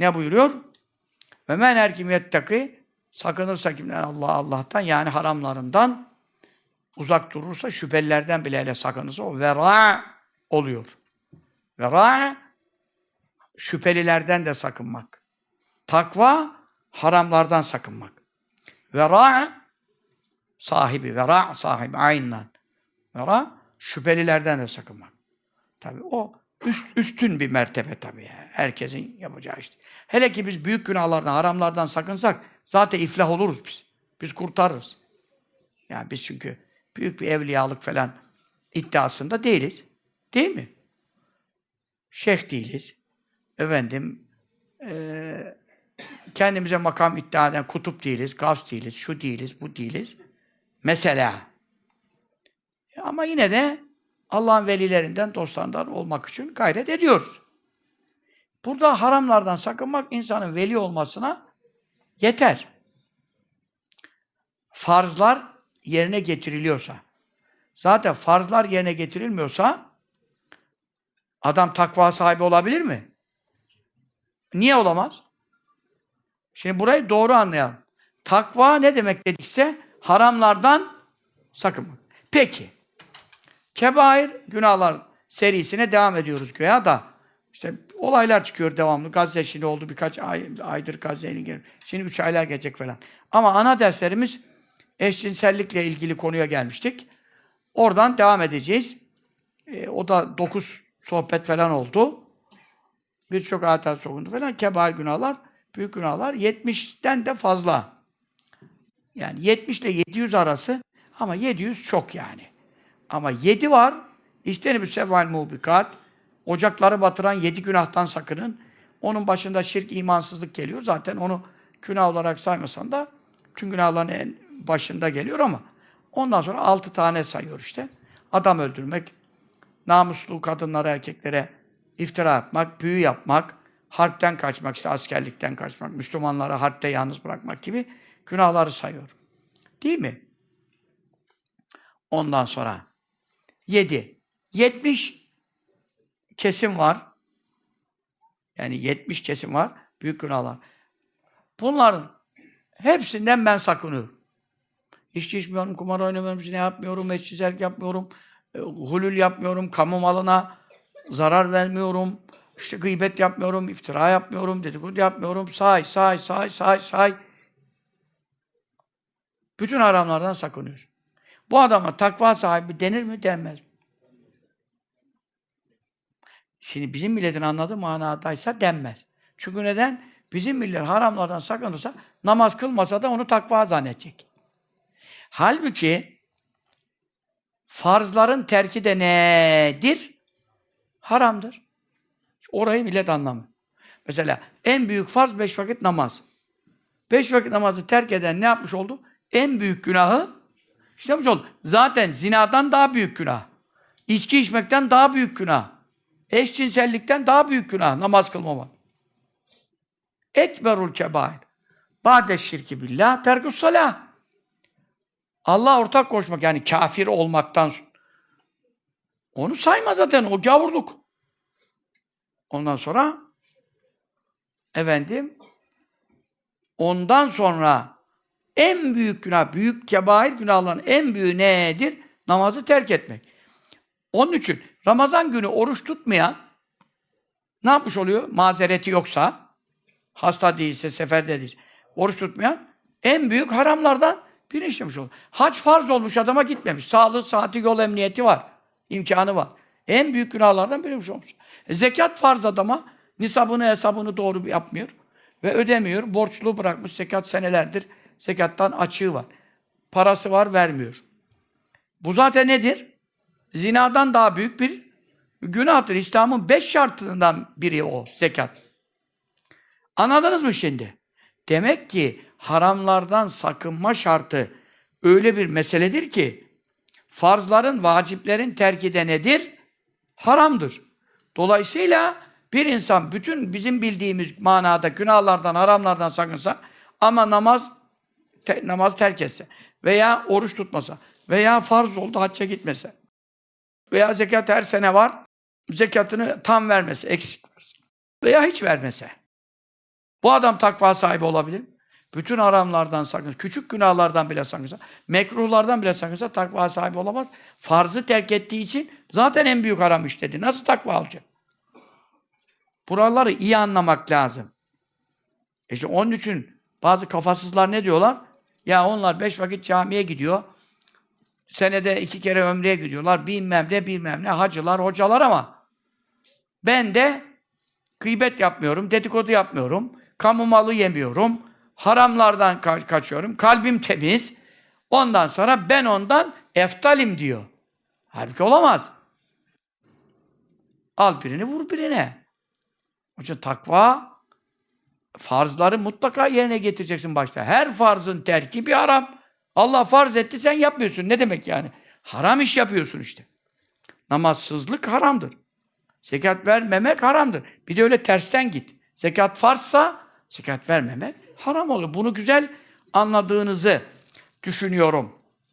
Ne buyuruyor? Ve men her kim yettaki sakınırsa kimden Allah Allah'tan yani haramlarından uzak durursa şüphelilerden bile hele sakınırsa o vera oluyor. Vera şüphelilerden de sakınmak. Takva haramlardan sakınmak. Vera sahibi, vera sahibi aynen. Vera şüphelilerden de sakınmak. Tabii o üst, üstün bir mertebe tabii. Yani. Herkesin yapacağı işte. Hele ki biz büyük günahlardan, haramlardan sakınsak zaten iflah oluruz biz. Biz kurtarırız. Yani biz çünkü büyük bir evliyalık falan iddiasında değiliz. Değil mi? Şeyh değiliz. Efendim eee, kendimize makam iddia eden kutup değiliz, gavs değiliz, şu değiliz, bu değiliz. Mesela. Ama yine de Allah'ın velilerinden, dostlarından olmak için gayret ediyoruz. Burada haramlardan sakınmak insanın veli olmasına yeter. Farzlar yerine getiriliyorsa. Zaten farzlar yerine getirilmiyorsa adam takva sahibi olabilir mi? Niye olamaz? Şimdi burayı doğru anlayalım. Takva ne demek dedikse haramlardan sakınmak. Peki. Kebair günahlar serisine devam ediyoruz göya da işte olaylar çıkıyor devamlı. Gazze şimdi oldu birkaç ay, aydır Gazze'nin gelip. Şimdi üç aylar gelecek falan. Ama ana derslerimiz eşcinsellikle ilgili konuya gelmiştik. Oradan devam edeceğiz. E, o da dokuz sohbet falan oldu. Birçok ayetler sokundu falan. Kebair günahlar, büyük günahlar 70'ten de fazla. Yani 70 ile 700 arası ama 700 çok yani. Ama 7 var. İşte bir seval mubikat. Ocakları batıran 7 günahtan sakının. Onun başında şirk, imansızlık geliyor. Zaten onu günah olarak saymasan da tüm günahların en başında geliyor ama ondan sonra 6 tane sayıyor işte. Adam öldürmek, namuslu kadınlara, erkeklere iftira yapmak, büyü yapmak, harpten kaçmak, işte askerlikten kaçmak, Müslümanları harpte yalnız bırakmak gibi günahları sayıyor. Değil mi? Ondan sonra 7. 70 kesim var. Yani 70 kesim var. Büyük günahlar. Bunların hepsinden ben sakınıyorum. İçki içmiyorum, kumar oynamıyorum, zina yapmıyorum, eşcinsel yapmıyorum, e, hulül yapmıyorum, kamu malına zarar vermiyorum, işte gıybet yapmıyorum, iftira yapmıyorum, dedikodu yapmıyorum, say, say, say, say, say. Bütün haramlardan sakınıyoruz. Bu adama takva sahibi denir mi, denmez mi? Şimdi bizim milletin anladığı manadaysa denmez. Çünkü neden? Bizim millet haramlardan sakınırsa, namaz kılmasa da onu takva zannedecek. Halbuki farzların terki de nedir? Haramdır. Orayı millet anlamıyor. Mesela en büyük farz beş vakit namaz. Beş vakit namazı terk eden ne yapmış oldu? En büyük günahı işlemiş oldu. Zaten zinadan daha büyük günah. İçki içmekten daha büyük günah. Eşcinsellikten daha büyük günah namaz kılmamak. Ekberul kebair. Ba'de şirki billah terkus salah. Allah ortak koşmak yani kafir olmaktan onu sayma zaten o gavurluk. Ondan sonra efendim ondan sonra en büyük günah, büyük kebair günahların en büyüğü nedir? Namazı terk etmek. Onun için Ramazan günü oruç tutmayan ne yapmış oluyor? Mazereti yoksa, hasta değilse, seferde değilse, oruç tutmayan en büyük haramlardan biri işlemiş oluyor. Hac farz olmuş adama gitmemiş. Sağlığı, saati, yol emniyeti var. imkanı var. En büyük günahlardan biri olmuş. E, zekat farz adama nisabını hesabını doğru yapmıyor ve ödemiyor. Borçlu bırakmış zekat senelerdir. Zekattan açığı var. Parası var vermiyor. Bu zaten nedir? Zinadan daha büyük bir günahtır. İslam'ın beş şartından biri o zekat. Anladınız mı şimdi? Demek ki haramlardan sakınma şartı öyle bir meseledir ki farzların, vaciplerin terki de nedir? Haramdır. Dolayısıyla bir insan bütün bizim bildiğimiz manada günahlardan, haramlardan sakınsa ama namaz te, namaz terk etse veya oruç tutmasa veya farz oldu hacca gitmese veya zekat her sene var zekatını tam vermese, eksik vermese veya hiç vermese Bu adam takva sahibi olabilir? Bütün haramlardan sakınsa, küçük günahlardan bile sakınsa, mekruhlardan bile sakınsa takva sahibi olamaz. Farzı terk ettiği için zaten en büyük haram işledi. Nasıl takva olacak? Buraları iyi anlamak lazım. İşte onun için bazı kafasızlar ne diyorlar? Ya onlar beş vakit camiye gidiyor. Senede iki kere ömreye gidiyorlar. Bilmem ne bilmem ne hacılar, hocalar ama ben de gıybet yapmıyorum, dedikodu yapmıyorum, kamu malı yemiyorum, haramlardan ka- kaçıyorum, kalbim temiz. Ondan sonra ben ondan eftalim diyor. Halbuki olamaz. Al birini vur birine. Onun takva farzları mutlaka yerine getireceksin başta. Her farzın terki bir haram. Allah farz etti sen yapmıyorsun. Ne demek yani? Haram iş yapıyorsun işte. Namazsızlık haramdır. Zekat vermemek haramdır. Bir de öyle tersten git. Zekat farzsa zekat vermemek haram olur. Bunu güzel anladığınızı düşünüyorum.